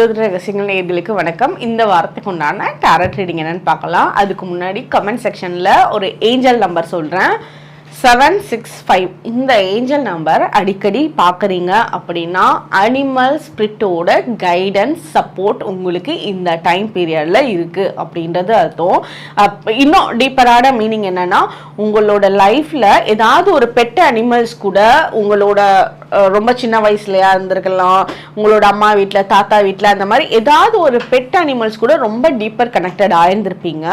ஜோதிட ரகசியங்கள் நேர்களுக்கு வணக்கம். இந்த வாரத்துக்கு உண்டான டேரட் ரீடிங் என்னன்னு பார்க்கலாம். அதுக்கு முன்னாடி கமெண்ட் செக்ஷனில் ஒரு ஏஞ்சல் நம்பர் சொல்கிறேன் செவன் சிக்ஸ் ஃபைவ் இந்த ஏஞ்சல் நம்பர் அடிக்கடி பார்க்குறீங்க அப்படின்னா அனிமல் ஸ்பிரிட்டோட கைடன்ஸ் சப்போர்ட் உங்களுக்கு இந்த டைம் பீரியடில் இருக்குது அப்படின்றது அர்த்தம். இன்னும் டீப்பரான மீனிங் என்னென்னா உங்களோட லைஃப்பில் ஏதாவது ஒரு பெட்ட அனிமல்ஸ் கூட உங்களோட ரொம்ப சின்ன வயசுலையா இருந்திருக்கலாம் உங்களோட அம்மா வீட்டில் தாத்தா வீட்டில் அந்த மாதிரி ஏதாவது ஒரு பெட் அனிமல்ஸ் கூட ரொம்ப டீப்பர் கனெக்டட் ஆயிருந்திருப்பீங்க.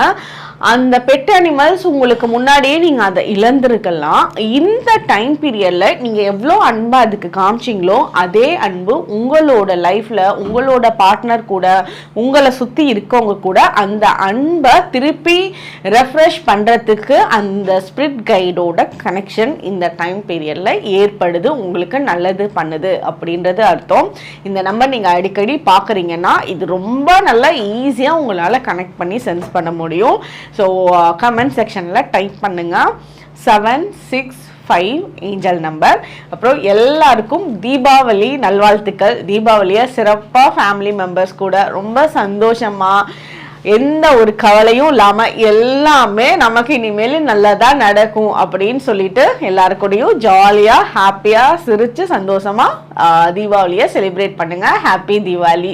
அந்த பெட் அனிமல்ஸ் உங்களுக்கு முன்னாடியே நீங்கள் அதை இழந்திருக்கலாம். இந்த டைம் பீரியடில் நீங்கள் எவ்வளோ அன்பா அதுக்கு காமிச்சிங்களோ அதே அன்பு உங்களோட லைஃப்பில் உங்களோட பார்ட்னர் கூட உங்களை சுற்றி இருக்கவங்க கூட அந்த அன்பை திருப்பி ரெஃப்ரெஷ் பண்ணுறதுக்கு அந்த ஸ்பிரிட் கைடோட கனெக்ஷன் இந்த டைம் பீரியடில் ஏற்படுது உங்களுக்கு நல்லது பண்ணுது அப்படின்றது அர்த்தம். இந்த நம்பர் நீங்கள் அடிக்கடி பார்க்குறீங்கன்னா இது ரொம்ப நல்லா ஈஸியாக உங்களால் கனெக்ட் பண்ணி சென்ஸ் பண்ண முடியும். ஸோ கமெண்ட் செக்ஷனில் டைப் பண்ணுங்கள் seven six five angel number அப்புறம் எல்லாருக்கும் தீபாவளி நல்வாழ்த்துக்கள். தீபாவளியை சிறப்பாக ஃபேமிலி மெம்பர்ஸ் கூட ரொம்ப சந்தோஷமாக எந்த ஒரு கவலையும் இல்லாமல் எல்லாமே நமக்கு இனிமேல் நல்லதா நடக்கும் அப்படின்னு சொல்லிட்டு எல்லாருக்கூடயும் ஜாலியாக ஹாப்பியாக சிரித்து சந்தோஷமாக தீபாவளியை செலிப்ரேட் பண்ணுங்க. ஹாப்பி தீபாவளி.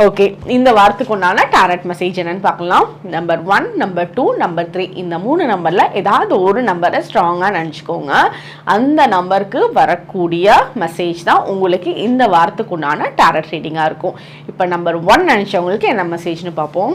ஓகே இந்த வாரத்துக்கு உண்டான டேரட் மெசேஜ் என்னன்னு பார்க்கலாம். Number one number two number three இந்த மூணு நம்பரில் ஏதாவது ஒரு நம்பரை ஸ்ட்ராங்காக நினச்சிக்கோங்க. அந்த நம்பருக்கு வரக்கூடிய மெசேஜ் தான் உங்களுக்கு இந்த வாரத்துக்கு உண்டான டேரட் ரீடிங்காக இருக்கும். இப்போ நம்பர் ஒன் நினச்சவங்களுக்கு என்ன மெசேஜ்னு பார்ப்போம்.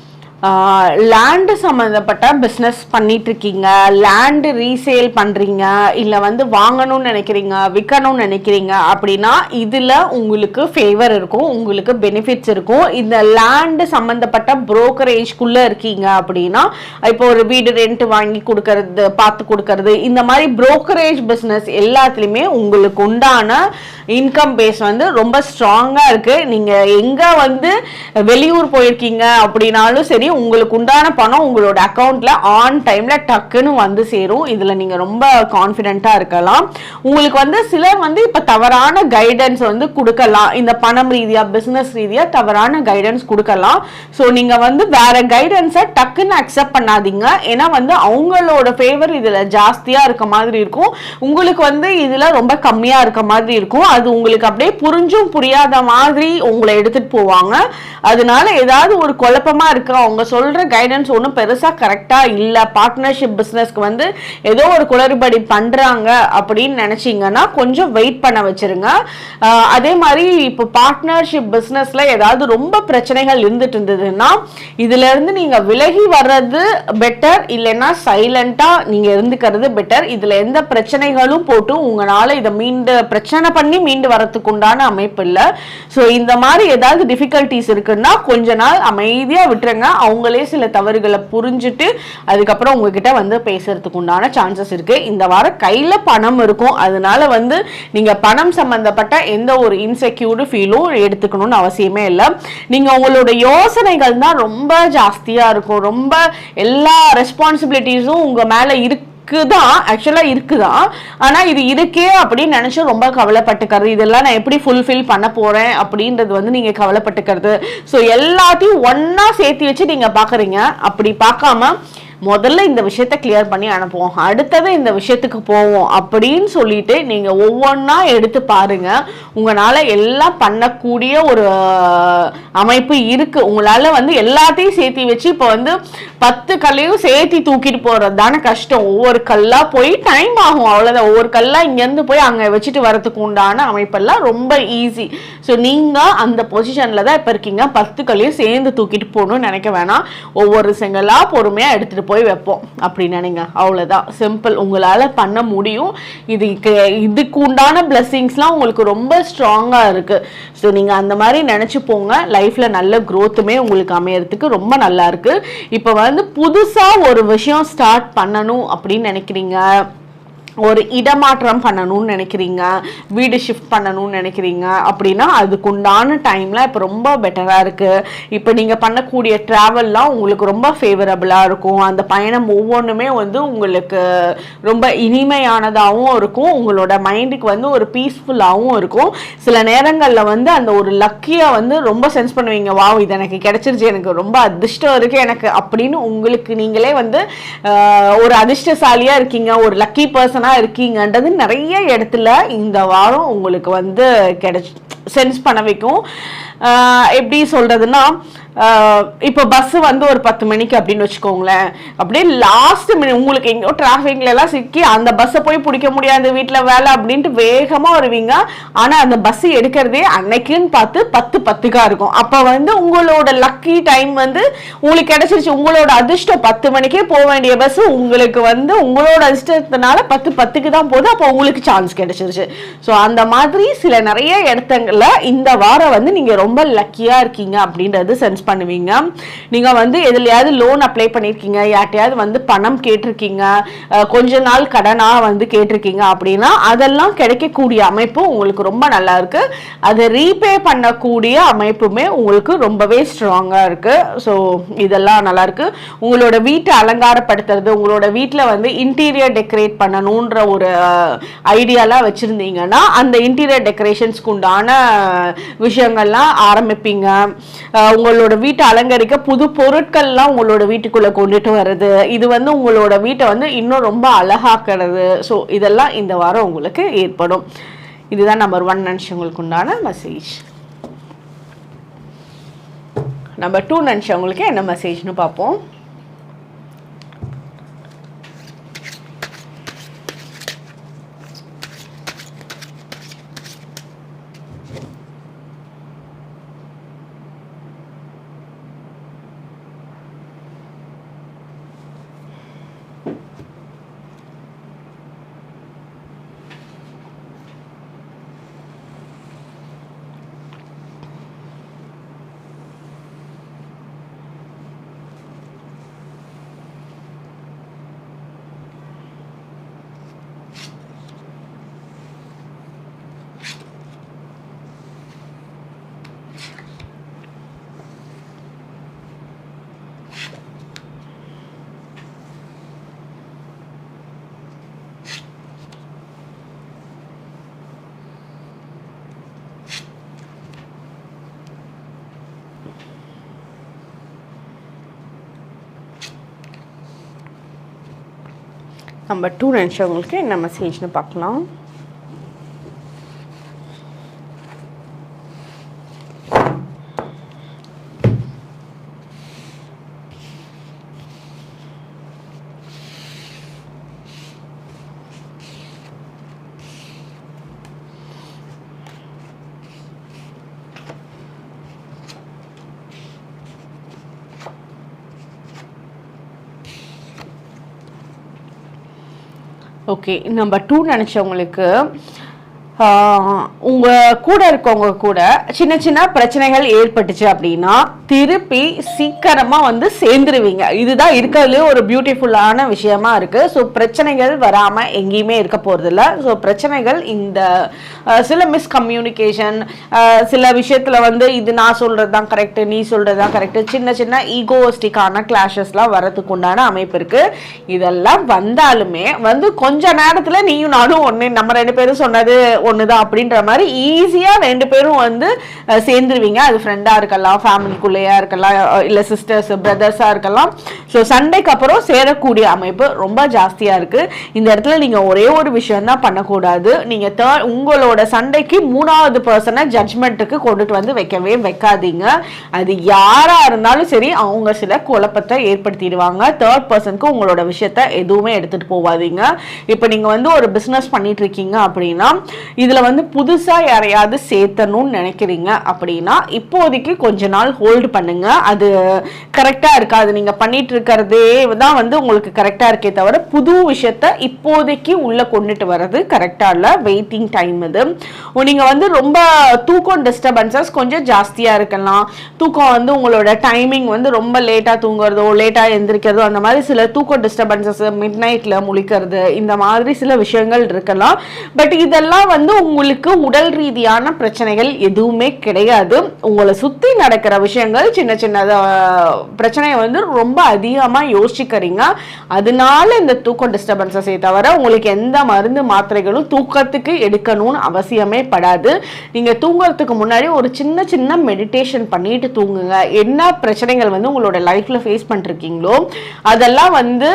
லேண்டு சம்மந்தப்பட்ட பிஸ்னஸ் பண்ணிட்டு இருக்கீங்க லேண்டு ரீசேல் பண்ணுறீங்க இல்லை வந்து வாங்கணும்னு நினைக்கிறீங்க விற்கணும்னு நினைக்கிறீங்க அப்படின்னா இதில் உங்களுக்கு ஃபேவர் இருக்கும் உங்களுக்கு பெனிஃபிட்ஸ் இருக்கும். இந்த லேண்டு சம்மந்தப்பட்ட புரோக்கரேஜ்குள்ளே இருக்கீங்க அப்படின்னா இப்போ ஒரு வீடு ரெண்ட் வாங்கி கொடுக்கறது பார்த்து கொடுக்கறது இந்த மாதிரி புரோக்கரேஜ் பிஸ்னஸ் எல்லாத்துலேயுமே உங்களுக்கு உண்டான இன்கம் பேஸ் வந்து ரொம்ப ஸ்ட்ராங்காக இருக்குது நீங்கள் எங்கே வந்து வெளியூர் போயிருக்கீங்க அப்படின்னாலும் சரி உங்களுக்கு உண்டான பணம் உங்களோட அக்கௌண்ட்டில் ஆன் டைமில் டக்குன்னு வந்து சேரும். இதில் நீங்கள் ரொம்ப கான்ஃபிடென்ட்டாக இருக்கலாம். உங்களுக்கு வந்து சிலர் வந்து இப்போ தவறான கைடன்ஸ் வந்து கொடுக்கலாம். இந்த பணம் ரீதியாக பிஸ்னஸ் ரீதியாக தவறான கைடன்ஸ் கொடுக்கலாம். ஸோ நீங்கள் வந்து வேற கைடன்ஸை டக்குன்னு அக்செப்ட் பண்ணாதீங்க. ஏன்னா வந்து அவங்களோட ஃபேவர் இதில் ஜாஸ்தியாக இருக்க மாதிரி இருக்கும். உங்களுக்கு வந்து இதில் ரொம்ப கம்மியாக இருக்க மாதிரி இருக்கும். அது உங்களுக்கு அப்படியே புரிஞ்சும் புரியாத மாதிரி உங்களை எடுத்துட்டு போவாங்க. அதனால ஏதாவது ஒரு குழப்பமா இருக்கு அவங்க சொல்ற கைடன்ஸ் ஒன்றும் பெருசா கரெக்டா இல்ல. பார்ட்னர்ஷிப் பிசினஸ்க்கு வந்து ஏதோ ஒரு குளறுபடி பண்றாங்க அப்படின்னு நினைச்சீங்கன்னா கொஞ்சம் வெயிட் பண்ண வச்சிருங்க. அதே மாதிரி இப்போ பார்ட்னர்ஷிப் பிசினஸ்ல ஏதாவது ரொம்ப பிரச்சனைகள் இருந்துட்டு இருந்ததுன்னா இதுல இருந்து நீங்க விலகி வர்றது பெட்டர் இல்லைன்னா சைலண்டா நீங்க இருந்துக்கிறது பெட்டர் இதுல எந்த பிரச்சனைகளும் போட்டு உங்களால இதை மீண்டு பிரச்சனை பண்ணி மீண்டு வரதுக்கு உண்டான அமைப்பு இல்லை. ஸோ இந்த மாதிரி ஏதாவது டிஃபிகல்ட்டிஸ் இருக்குன்னா கொஞ்ச நாள் அமைதியா விட்டுருங்க. அவங்களே சில தவறுகளை புரிஞ்சுட்டு அதுக்கப்புறம் உங்ககிட்ட வந்து பேசுறதுக்கு உண்டான சான்சஸ் இருக்கு. இந்த வாரம் கையில பணம் இருக்கும். அதனால வந்து நீங்க பணம் சம்பந்தப்பட்ட எந்த ஒரு இன்செக்யூர்டு ஃபீலும் எடுத்துக்கணும்னு அவசியமே இல்லை. நீங்க உங்களோட யோசனைகள் தான் ரொம்ப ஜாஸ்தியா இருக்கும். ரொம்ப எல்லா ரெஸ்பான்சிபிலிட்டிஸும் உங்க மேல இருக்கு. இருக்குதான் ஆக்சுவலா இருக்குதான் ஆனா இது இருக்கே அப்படின்னு நினைச்சு ரொம்ப கவலைப்பட்டுக்கிறது. இதெல்லாம் நான் எப்படி ஃபுல்ஃபில் பண்ண போறேன் அப்படின்றது வந்து நீங்க கவலைப்பட்டுக்கிறது. ஸோ எல்லாத்தையும் ஒன்னா சேர்த்து வச்சு நீங்க பாக்குறீங்க. அப்படி பார்க்காம முதல்ல இந்த விஷயத்த கிளியர் பண்ணி அனுப்புவோம். அடுத்தது இந்த விஷயத்துக்கு போவோம் அப்படின்னு சொல்லிட்டு நீங்க ஒவ்வொன்றா எடுத்து பாருங்க. உங்களால எல்லாம் பண்ணக்கூடிய ஒரு அமைப்பு இருக்கு. உங்களால வந்து எல்லாத்தையும் சேர்த்து வச்சு இப்போ வந்து பத்து கல்லையும் சேர்த்து தூக்கிட்டு போறது தானே கஷ்டம். ஒவ்வொரு கல்லா போய் டைம் ஆகும். அவ்வளவுதான். ஒவ்வொரு கல்லா இங்கேருந்து போய் அங்க வச்சுட்டு வரதுக்கு உண்டான அமைப்பெல்லாம் ரொம்ப ஈஸி ஸோ நீங்க அந்த பொசிஷன்ல தான் இப்போ இருக்கீங்க. பத்து கல்லையும் சேர்ந்து தூக்கிட்டு போகணும்னு நினைக்க வேணாம். ஒவ்வொரு செங்கலா பொறுமையா எடுத்துட்டு போய் வைப்போம் அப்படி நினைங்க. அவ்வளோதான் சிம்பிள் உங்களால் பண்ண முடியும். இதுக்கு இதுக்கு உண்டான பிளெஸிங்ஸ்லாம் உங்களுக்கு ரொம்ப ஸ்ட்ராங்காக இருக்குது ஸோ நீங்கள் அந்த மாதிரி நினச்சி போங்க. லைஃப்பில் நல்ல க்ரோத்துமே உங்களுக்கு அமையறதுக்கு ரொம்ப நல்லாயிருக்கு இப்போ வந்து புதுசாக ஒரு விஷயம் ஸ்டார்ட் பண்ணணும் அப்படின்னு நினைக்கிறீங்க. ஒரு இடமாற்றம் பண்ணணும்னு நினைக்கிறீங்க? வீடு ஷிஃப்ட் பண்ணணும்னு நினைக்கிறீங்க? அப்படின்னா அதுக்குண்டான டைம்ல இப்போ ரொம்ப பெட்டராக இருக்கு. இப்போ நீங்கள் பண்ணக்கூடிய ட்ராவல்லாம் உங்களுக்கு ரொம்ப ஃபேவரபுளாக இருக்கும். அந்த பயணம் ஒவ்வொன்றுமே வந்து உங்களுக்கு ரொம்ப இனிமையானதாகவும் இருக்கும். உங்களோட மைண்டுக்கு வந்து ஒரு பீஸ்ஃபுல்லாகவும் இருக்கும். சில நேரங்களில் வந்து அந்த ஒரு லக்கியை வந்து ரொம்ப சென்ஸ் பண்ணுவீங்க. வாவ் இது எனக்கு கிடைச்சிருச்சு. எனக்கு ரொம்ப அதிர்ஷ்டம் இருக்கு. எனக்கு அப்படின்னு உங்களுக்கு நீங்களே வந்து ஒரு அதிர்ஷ்டசாலியாக இருக்கீங்க. ஒரு லக்கி பர்சன் இருக்கீங்கன்றது நிறைய இடத்துல இந்த வாரம் உங்களுக்கு வந்து கிடைச்சி சென்ஸ் பண்ண வைக்கும். எப்படி சொல்றதுன்னா இப்போ பஸ் வந்து ஒரு பத்து மணிக்கு அப்படின்னு வச்சுக்கோங்களேன். அப்படியே லாஸ்ட் மினிட் உங்களுக்கு எங்கேயோ டிராஃபிக்ல எல்லாம் சிக்கி அந்த பஸ்ஸை போய் பிடிக்க முடியாது வீட்டில் வேலை அப்படின்ட்டு வேகமாக வருவீங்க. ஆனால் அந்த பஸ் எடுக்கிறதே அன்னைக்குன்னு பார்த்து பத்து பத்துக்கா இருக்கும். அப்போ வந்து உங்களோட லக்கி டைம் வந்து உங்களுக்கு கிடைச்சிருச்சு. உங்களோட அதிர்ஷ்டம் பத்து மணிக்கே போக வேண்டிய பஸ் உங்களுக்கு வந்து உங்களோட அதிர்ஷ்டத்தினால பத்து பத்துக்கு தான் போகுது. அப்போ உங்களுக்கு சான்ஸ் கிடைச்சிருச்சு. ஸோ அந்த மாதிரி சில நிறைய இடத்துங்கள்ல இந்த வாரம் வந்து நீங்க ரொம்ப ரொம்ப லக்கியாக இருக்கீங்க அப்படின்றது சென்ஸ் பண்ணுவீங்க. நீங்கள் வந்து எதுலையாவது லோன் அப்ளை பண்ணியிருக்கீங்க யார்ட்டையாவது வந்து பணம் கேட்டிருக்கீங்க கொஞ்ச நாள் கடனாக வந்து கேட்டிருக்கீங்க அப்படின்னா அதெல்லாம் கிடைக்கக்கூடிய அமைப்பு உங்களுக்கு ரொம்ப நல்லா இருக்கு. அதை ரீபே பண்ணக்கூடிய அமைப்புமே உங்களுக்கு ரொம்பவே ஸ்ட்ராங்காக இருக்கு. ஸோ இதெல்லாம் நல்லா இருக்கு. உங்களோட வீட்டை அலங்காரப்படுத்துறது உங்களோட வீட்டில் வந்து இன்டீரியர் டெக்கரேட் பண்ணணுன்ற ஒரு ஐடியாலாம் வச்சுருந்தீங்கன்னா அந்த இன்டீரியர் டெக்கரேஷன்ஸ்க்கு உண்டான விஷயங்கள்லாம் ஆரம்பிப்பீங்க. உங்களோட வீட்டை அலங்கரிக்க புது பொருட்கள்லாம் உங்களோட வீட்டுக்குள்ளே கொண்டுட்டு வர்றது இது வந்து உங்களோட வீட்டை வந்து இன்னும் ரொம்ப அழகாக்கிறது. ஸோ இதெல்லாம் இந்த வாரம் உங்களுக்கு ஏற்படும். இதுதான் நம்பர் ஒன் நினச்சவங்களுக்கு உண்டான மெசேஜ் நம்பர் டூ நினச்சவங்களுக்கு என்ன மெசேஜ்னு பார்ப்போம். நம்பர் டூ நினச்சவங்களுக்கு என்ன மெசேஜ்னு பார்க்கலாம். ஓகே நம்பர் டூ நினச்சவங்களுக்கு உங்கள் கூட இருக்கவங்க கூட சின்ன சின்ன பிரச்சனைகள் ஏற்பட்டுச்சு அப்படின்னா திருப்பி சீக்கிரமாக வந்து சேர்ந்துருவீங்க. இதுதான் இருக்கிறதுலே ஒரு பியூட்டிஃபுல்லான விஷயமா இருக்குது ஸோ பிரச்சனைகள் வராமல் எங்கேயுமே இருக்க போகிறதில்ல ஸோ பிரச்சனைகள் இந்த சில மிஸ்கம்யூனிகேஷன் சில விஷயத்தில் வந்து இது நான் சொல்கிறது தான் கரெக்டு நீ சொல்கிறது தான் கரெக்டு சின்ன சின்ன ஈகோஸ்டிக்கான கிளாஷஸ்லாம் வரதுக்கு உண்டான அமைப்பு இருக்குது இதெல்லாம் வந்தாலுமே வந்து கொஞ்ச நேரத்தில் நீயும் நானும் ஒன்று நம்ம ரெண்டு பேரும் சொன்னது ஒன்று தான் அப்படின்ற மாதிரி ஈஸியாக ரெண்டு பேரும் வந்து சேர்ந்துருவீங்க. அது ஃப்ரெண்டாக இருக்கலாம் ஃபேமிலிக்குள்ளே ஃபேமிலிக்குள்ளேயா இருக்கலாம் இல்ல சிஸ்டர்ஸ் பிரதர்ஸா இருக்கலாம். ஸோ சண்டைக்கு அப்புறம் சேரக்கூடிய அமைப்பு ரொம்ப ஜாஸ்தியா இருக்கு. இந்த இடத்துல நீங்க ஒரே ஒரு விஷயம் தான் பண்ணக்கூடாது. நீங்க தேர்ட் உங்களோட சண்டைக்கு மூணாவது பர்சனை ஜட்ஜ்மெண்ட்டுக்கு கொண்டுட்டு வந்து வைக்கவே வைக்காதீங்க. அது யாரா இருந்தாலும் சரி அவங்க சில குழப்பத்தை ஏற்படுத்திடுவாங்க. தேர்ட் பர்சனுக்கு உங்களோட விஷயத்த எதுவுமே எடுத்துட்டு போவாதீங்க. இப்போ நீங்க வந்து ஒரு பிசினஸ் பண்ணிட்டு இருக்கீங்க அப்படின்னா இதுல வந்து புதுசா யாரையாவது சேர்த்தணும்னு நினைக்கிறீங்க அப்படின்னா இப்போதைக்கு கொஞ்ச நாள் ஹோல்டு பண்ணுங்க. அது கரெக்டா இருக்காது. நீங்க பண்ணிட்டு இருக்கிறதே தான் வந்து உங்களுக்கு கரெக்டா இருக்கே தவிர புது விஷயத்த இப்போதைக்கு உள்ள கொண்டுட்டு வர்றது கரெக்டா இல்ல. வெயிட்டிங் டைம் இது. நீங்கள் நீங்க வந்து ரொம்ப தூக்கம் டிஸ்டர்பன்சஸ் கொஞ்சம் ஜாஸ்தியா இருக்கலாம். தூக்கம் வந்து உங்களோட டைமிங் வந்து ரொம்ப லேட்டா தூங்குறதோ லேட்டா எந்திரிக்கிறதோ அந்த மாதிரி சில தூக்கம் டிஸ்டர்பன்சஸ் மிட் நைட்ல முழிக்கிறது இந்த மாதிரி சில விஷயங்கள் இருக்கலாம். பட் இதெல்லாம் வந்து உங்களுக்கு உடல் ரீதியான பிரச்சனைகள் எதுவுமே கிடையாது. உங்களை சுத்தி நடக்கிற விஷயங்கள் சின்ன சின்ன பிரச்சனையை வந்து ரொம்ப அதிகமாக யோசிக்கிறீங்க அதனால இந்த தூக்கம் டிஸ்டர்பன்ஸை தவிர உங்களுக்கு எந்த மருந்து மாத்திரைகளும் தூக்கத்துக்கு எடுக்கணும்னு அவசியமே படாது. நீங்கள் தூங்குறதுக்கு முன்னாடி ஒரு சின்ன சின்ன மெடிடேஷன் பண்ணிட்டு தூங்குங்க. என்ன பிரச்சனைகள் வந்து உங்களோட லைஃப்பில் ஃபேஸ் பண்ணிருக்கீங்களோ அதெல்லாம் வந்து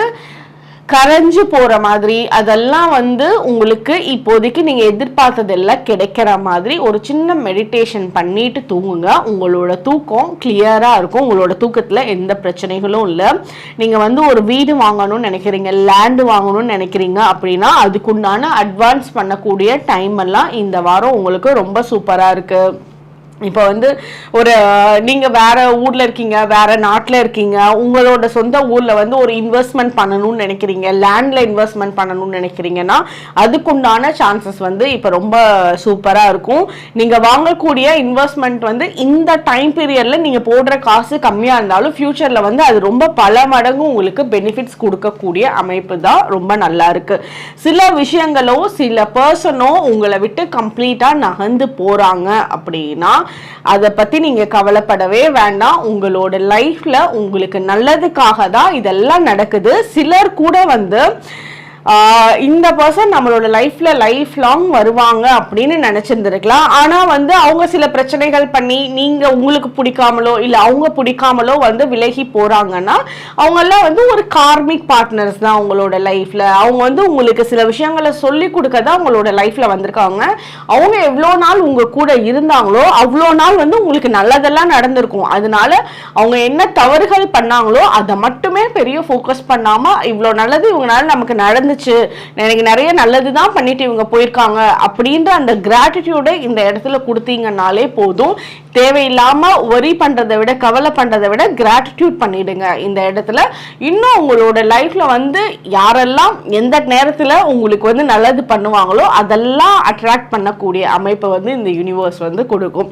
கரைஞ்சு போற மாதிரி அதெல்லாம் வந்து உங்களுக்கு இப்போதைக்கு நீங்க எதிர்பார்த்ததெல்லாம் கிடைக்கிற மாதிரி ஒரு சின்ன மெடிடேஷன் பண்ணிட்டு தூங்குங்க. உங்களோட தூக்கம் கிளியரா இருக்கும். உங்களோட தூக்கத்துல எந்த பிரச்சனைகளும் இல்லை. நீங்க வந்து ஒரு வீடு வாங்கணும்னு நினைக்கிறீங்க லேண்ட் வாங்கணும்னு நினைக்கிறீங்க அப்படின்னா அதுக்குண்டான அட்வான்ஸ் பண்ணக்கூடிய டைம் எல்லாம் இந்த வாரம் உங்களுக்கு ரொம்ப சூப்பரா இருக்கு. இப்போ வந்து ஒரு நீங்கள் வேறு ஊரில் இருக்கீங்க வேறு நாட்டில் இருக்கீங்க உங்களோட சொந்த ஊரில் வந்து ஒரு இன்வெஸ்ட்மெண்ட் பண்ணணும்னு நினைக்கிறீங்க லேண்டில் இன்வெஸ்ட்மெண்ட் பண்ணணும்னு நினைக்கிறீங்கன்னா அதுக்குண்டான சான்சஸ் வந்து இப்போ ரொம்ப சூப்பராக இருக்கும். நீங்கள் வாங்கக்கூடிய இன்வெஸ்ட்மெண்ட் வந்து இந்த டைம் பீரியடில் நீங்கள் போடுற காசு கம்மியாக இருந்தாலும் ஃப்யூச்சரில் வந்து அது ரொம்ப பல மடங்கு உங்களுக்கு பெனிஃபிட்ஸ் கொடுக்கக்கூடிய அமைப்பு தான் ரொம்ப நல்லாருக்கு சில விஷயங்களோ சில பர்சனோ உங்களை விட்டு கம்ப்ளீட்டாக நகர்ந்து போகிறாங்க அப்படின்னா அதை பத்தி நீங்க கவலைப்படவே வேண்டாம். உங்களோட லைஃப்ல உங்களுக்கு நல்லதுக்காக தான் இதெல்லாம் நடக்குது. சிலர் கூட வந்து இந்த பர்சன் நம்மளோட லைஃப்ல லைஃப் லாங் வருவாங்க அப்படின்னு நினைச்சிருந்திருக்கலாம். ஆனா வந்து அவங்க சில பிரச்சனைகள் பண்ணி நீங்க உங்களுக்கு பிடிக்காமலோ இல்ல அவங்க பிடிக்காமலோ வந்து விலகி போறாங்கன்னா அவங்க எல்லாம் வந்து ஒரு கார்மிக் பார்ட்னர்ஸ் தான் அவங்களோட லைஃப்ல அவங்க வந்து உங்களுக்கு சில விஷயங்களை சொல்லி கொடுக்க தான் அவங்களோட லைஃப்ல வந்திருக்காங்க. அவங்க எவ்வளோ நாள் உங்க கூட இருந்தாங்களோ அவ்வளோ நாள் வந்து உங்களுக்கு நல்லதெல்லாம் நடந்திருக்கும். அதனால அவங்க என்ன தவறுகள் பண்ணாங்களோ அதை மட்டுமே பெரிய ஃபோக்கஸ் பண்ணாம இவ்வளோ நல்லது இவங்களால நமக்கு நடந்துச்சு எனக்கு நிறைய நல்லது தான் பண்ணிட்டு இவங்க போயிருக்காங்க அப்படின்ற அந்த கிராட்டிடியூடை இந்த இடத்துல கொடுத்தீங்கன்னாலே போதும். தேவையில்லாம ஒரி பண்றதை விட கவலை பண்றதை விட கிராட்டிடியூட் பண்ணிடுங்க இந்த இடத்துல. இன்னும் உங்களோட லைஃப்ல வந்து யாரெல்லாம் எந்த நேரத்துல உங்களுக்கு வந்து நல்லது பண்ணுவாங்களோ அதெல்லாம் அட்ராக்ட் பண்ணக்கூடிய அமைப்பை வந்து இந்த யூனிவர்ஸ் வந்து கொடுக்கும்.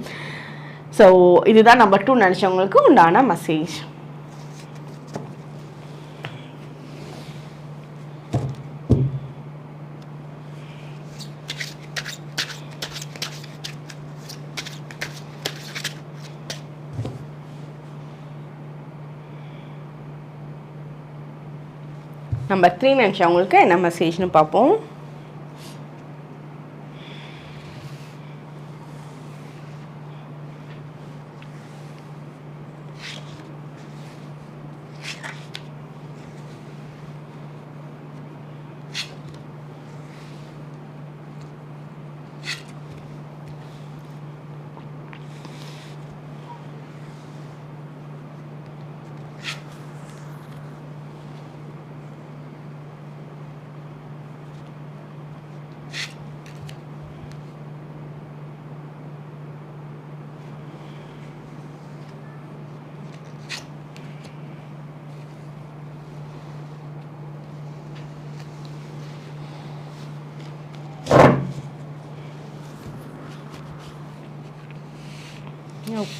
ஸோ இதுதான் நம்பர் டூ நினச்சவங்களுக்கு உண்டான மெசேஜ் நம்பர் த்ரீ நினச்சவங்களுக்கு என்ன மெசேஜ்னு பார்ப்போம்.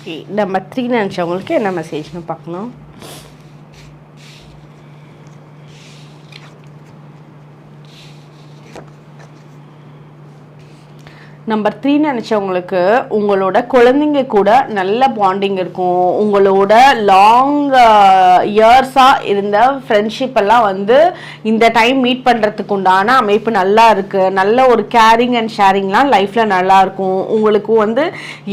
ஓகே நம்ம த்ரீ நினச்சவங்களுக்கு என்ன மெசேஜ்னு பார்க்கணும்? நம்பர் த்ரீ நினச்சவங்களுக்கு உங்களோட குழந்தைங்க கூட நல்ல பாண்டிங் இருக்கும். உங்களோட லாங் இயர்ஸாக uh, இருந்த ஃப்ரெண்ட்ஷிப் எல்லாம் வந்து இந்த டைம் மீட் பண்ணுறதுக்கு உண்டான அமைப்பு நல்லா இருக்குது நல்ல ஒரு கேரிங் அண்ட் ஷேரிங்லாம் லைஃப்பில் நல்லாயிருக்கும் உங்களுக்கு வந்து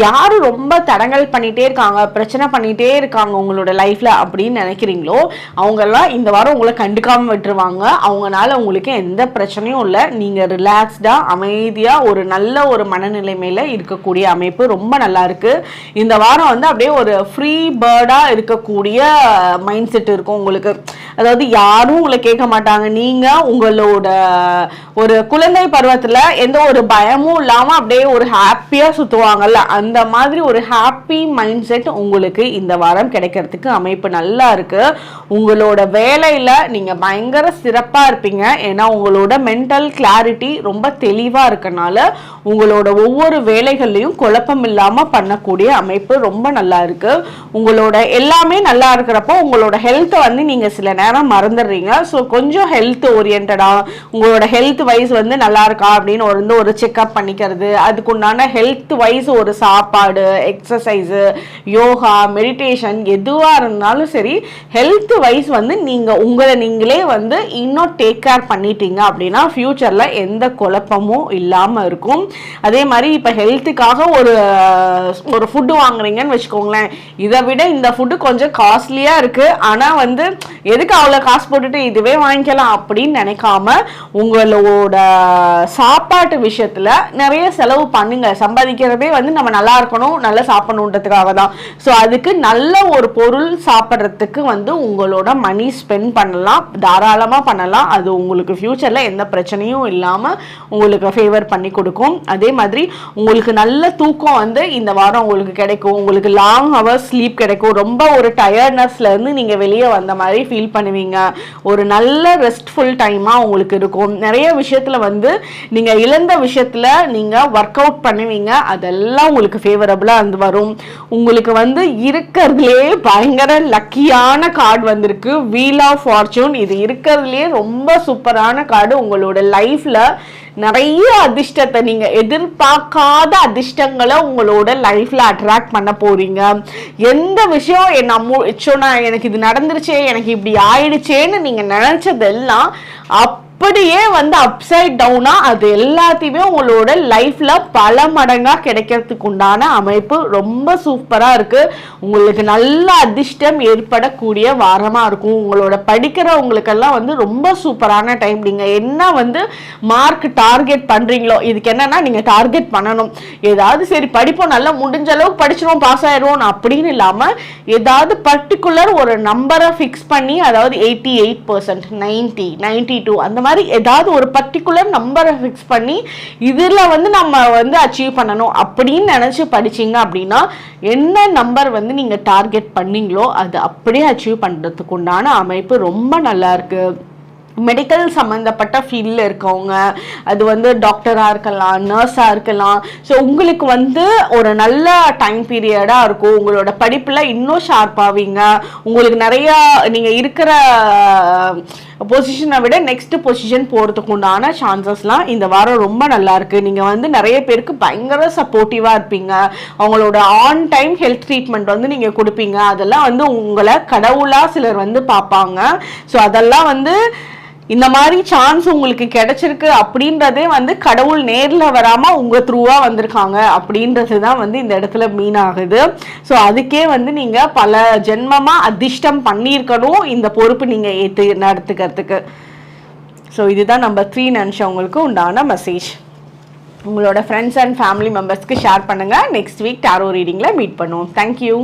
யார் ரொம்ப தடங்கல் பண்ணிகிட்டே இருக்காங்க பிரச்சனை பண்ணிகிட்டே இருக்காங்க உங்களோட லைஃப்பில் அப்படின்னு நினைக்கிறீங்களோ அவங்கெல்லாம் இந்த வாரம் உங்களை கண்டுக்காமல் விட்டுருவாங்க. அவங்களால உங்களுக்கு எந்த பிரச்சனையும் இல்லை. நீங்கள் ரிலாக்ஸ்டாக அமைதியாக ஒரு நல்ல ஒரு மனநிலைமையில் இருக்கக்கூடிய அமைப்பு ரொம்ப நல்லா இருக்குது இந்த வாரம் வந்து அப்படியே ஒரு ஃப்ரீ பேர்டாக இருக்கக்கூடிய மைண்ட் செட் இருக்கும் உங்களுக்கு. அதாவது யாரும் உங்களை கேட்க மாட்டாங்க. நீங்கள் உங்களோட ஒரு குழந்தை பருவத்தில் எந்த ஒரு பயமும் இல்லாமல் அப்படியே ஒரு ஹாப்பியாக சுற்றுவாங்கல்ல அந்த மாதிரி ஒரு ஹாப்பி மைண்ட் செட் உங்களுக்கு இந்த வாரம் கிடைக்கிறதுக்கு அமைப்பு நல்லா இருக்குது உங்களோட வேலையில் நீங்கள் பயங்கர சிறப்பாக இருப்பீங்க. ஏன்னா உங்களோட மென்டல் கிளாரிட்டி ரொம்ப தெளிவாக இருக்கனால உங்களோட உங்களோட ஒவ்வொரு வேலைகள்லையும் குழப்பம் இல்லாமல் பண்ணக்கூடிய அமைப்பு ரொம்ப நல்லா இருக்கு. உங்களோட எல்லாமே நல்லா இருக்கிறப்போ உங்களோட ஹெல்த்தை வந்து நீங்கள் சில நேரம் மறந்துடுறீங்க. ஸோ கொஞ்சம் ஹெல்த் ஓரியன்டாக உங்களோட ஹெல்த் வைஸ் வந்து நல்லா இருக்கா அப்படின்னு வந்து ஒரு செக்அப் பண்ணிக்கிறது அதுக்குண்டான ஹெல்த் வைஸ் ஒரு சாப்பாடு எக்ஸசைஸு யோகா மெடிடேஷன் எதுவாக இருந்தாலும் சரி ஹெல்த் வைஸ் வந்து நீங்கள் உங்களை நீங்களே வந்து இன்னும் டேக் கேர் பண்ணிட்டீங்க அப்படின்னா ஃப்யூச்சரில் எந்த குழப்பமும் இல்லாமல் இருக்கும். அதே மாதிரி இப்போ ஹெல்த்துக்காக ஒரு ஒரு ஃபுட்டு வாங்குறீங்கன்னு வச்சுக்கோங்களேன். இதை விட இந்த ஃபுட்டு கொஞ்சம் காஸ்ட்லியாக இருக்குது ஆனால் வந்து எதுக்கு அவ்வளோ காசு போட்டுட்டு இதுவே வாங்கிக்கலாம் அப்படின்னு நினைக்காம உங்களோட சாப்பாட்டு விஷயத்தில் நிறைய செலவு பண்ணுங்க. சம்பாதிக்கிறதே வந்து நம்ம நல்லா இருக்கணும் நல்லா சாப்பிடணுன்றதுக்காக தான். ஸோ அதுக்கு நல்ல ஒரு பொருள் சாப்பிட்றதுக்கு வந்து உங்களோட மணி ஸ்பெண்ட் பண்ணலாம். தாராளமாக பண்ணலாம். அது உங்களுக்கு ஃப்யூச்சரில் எந்த பிரச்சனையும் இல்லாமல் உங்களுக்கு ஃபேவர் பண்ணி கொடுக்கும். அதே மாதிரி உங்களுக்கு நல்ல தூக்கம் வந்து இந்த வாரம் உங்களுக்கு கிடைக்கும். உங்களுக்கு லாங் ஹவர்ஸ் ஸ்லீப் கிடைக்கும். ரொம்ப ஒரு டயர்ட்னஸ்லேருந்து நீங்கள் வெளியே வந்த மாதிரி ஃபீல் பண்ணுவீங்க. ஒரு நல்ல ரெஸ்ட்ஃபுல் டைமாக உங்களுக்கு இருக்கும். நிறைய விஷயத்தில் வந்து நீங்கள் இழந்த விஷயத்தில் நீங்கள் ஒர்க் அவுட் பண்ணுவீங்க. அதெல்லாம் உங்களுக்கு ஃபேவரபுளாக வந்து வரும். உங்களுக்கு வந்து இருக்கிறதுலே பயங்கர லக்கியான கார்டு வந்திருக்கு. வீல் ஆஃப் ஃபார்ச்சூன் இது இருக்கிறதுலே ரொம்ப சூப்பரான கார்டு உங்களோட லைஃப்பில் நிறைய அதிர்ஷ்டத்தை நீங்க எதிர்பார்க்காத அதிர்ஷ்டங்களை உங்களோட லைஃப்ல அட்ராக்ட் பண்ண போறீங்க. எந்த விஷயம் என்ன எனக்கு இது நடந்துருச்சே எனக்கு இப்படி ஆயிடுச்சேன்னு நீங்க நினைச்சதெல்லாம் அப் அப்படியே வந்து அப்சைட் டவுனா அது எல்லாத்தையுமே உங்களோட லைஃப்ல பல மடங்கா கிடைக்கிறதுக்கு உண்டான அமைப்பு. ரொம்ப சூப்பரா இருக்கு. உங்களுக்கு நல்ல அதிர்ஷ்டம் ஏற்படக்கூடிய வாரமா இருக்கும். உங்களோட படிக்கிறவங்களுக்கெல்லாம் வந்து ரொம்ப சூப்பரான டைம் நீங்க என்ன வந்து மார்க் டார்கெட் பண்றீங்களோ இதுக்கு என்னன்னா நீங்க டார்கெட் பண்ணணும். ஏதாவது சரி படிப்போம் நல்லா முடிஞ்ச அளவுக்கு படிச்சிருவோம் பாஸ் ஆயிடுவோம் அப்படின்னு இல்லாம ஏதாவது பர்டிகுலர் ஒரு நம்பரை ஃபிக்ஸ் பண்ணி அதாவது eighty eight percent ninety ninety two அந்த மாதிரி மாதிரி ஏதாவது ஒரு பர்டிகுலர் நம்பரை ஃபிக்ஸ் பண்ணி இதில் வந்து நம்ம வந்து அச்சீவ் பண்ணணும் அப்படின்னு நினச்சி படிச்சிங்க அப்படின்னா என்ன நம்பர் வந்து நீங்கள் டார்கெட் பண்ணீங்களோ அது அப்படியே அச்சீவ் பண்ணுறதுக்கு உண்டான அமைப்பு ரொம்ப நல்லா இருக்குது மெடிக்கல் சம்மந்தப்பட்ட ஃபீல்டில் இருக்கவங்க அது வந்து டாக்டராக இருக்கலாம் நர்ஸாக இருக்கலாம். ஸோ உங்களுக்கு வந்து ஒரு நல்ல டைம் பீரியடாக இருக்கும். உங்களோட படிப்பில் இன்னும் ஷார்ப்பாவீங்க உங்களுக்கு நிறையா நீங்கள் இருக்கிற பொசிஷனை விட நெக்ஸ்ட் பொசிஷன் போகிறதுக்கு உண்டான சான்சஸ்லாம் இந்த வாரம் ரொம்ப நல்லா இருக்கு. நீங்கள் வந்து நிறைய பேருக்கு பயங்கர சப்போர்ட்டிவாக இருப்பீங்க. அவங்களோட ஆன் டைம் ஹெல்த் ட்ரீட்மெண்ட் வந்து நீங்கள் கொடுப்பீங்க. அதெல்லாம் வந்து உங்களை கடவுளாக சிலர் வந்து பார்ப்பாங்க. ஸோ அதெல்லாம் வந்து இந்த மாதிரி சான்ஸ் உங்களுக்கு கிடைச்சிருக்கு அப்படின்றதே வந்து கடவுள் நேரில் வராமல் உங்கள் த்ரூவாக வந்திருக்காங்க அப்படின்றது தான் வந்து இந்த இடத்துல மீன் ஆகுது. ஸோ அதுக்கே வந்து நீங்கள் பல ஜென்மமாக அதிர்ஷ்டம் பண்ணியிருக்கணும் இந்த பொறுப்பு நீங்கள் ஏற்று நடத்துக்கிறதுக்கு. ஸோ இதுதான் நம்பர் த்ரீ நினச்சவங்களுக்கு உண்டான மெசேஜ் உங்களோட ஃப்ரெண்ட்ஸ் அண்ட் ஃபேமிலி மெம்பர்ஸ்க்கு ஷேர் பண்ணுங்கள் நெக்ஸ்ட் வீக் டாரோ ரீடிங்கில் மீட் பண்ணுவோம். தேங்க்யூ